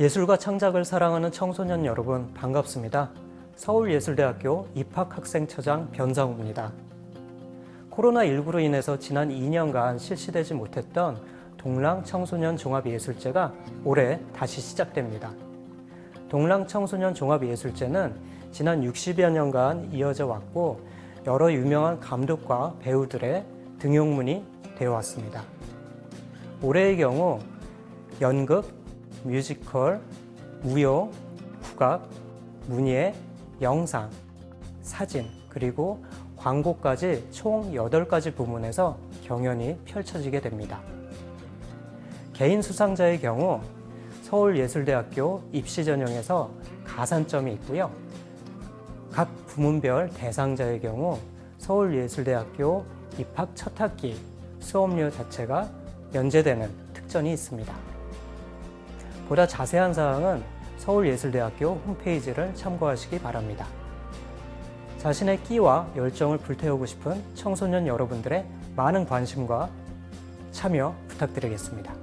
예술과 창작을 사랑하는 청소년 여러분 반갑습니다. 서울예술대학교 입학학생처장 변상우입니다. 코로나19로 인해서 지난 2년간 실시되지 못했던 동랑 청소년 종합예술제가 올해 다시 시작됩니다. 동랑 청소년 종합예술제는 지난 60여 년간 이어져 왔고 여러 유명한 감독과 배우들의 등용문이 되어 왔습니다. 올해의 경우 연극, 뮤지컬, 무용, 국악, 문예, 영상, 사진, 그리고 광고까지 총 8가지 부문에서 경연이 펼쳐지게 됩니다. 개인 수상자의 경우 서울예술대학교 입시 전형에서 가산점이 있고요. 각 부문별 대상자의 경우 서울예술대학교 입학 첫 학기 수업료 자체가 면제되는 특전이 있습니다. 보다 자세한 사항은 서울예술대학교 홈페이지를 참고하시기 바랍니다. 자신의 끼와 열정을 불태우고 싶은 청소년 여러분들의 많은 관심과 참여 부탁드리겠습니다.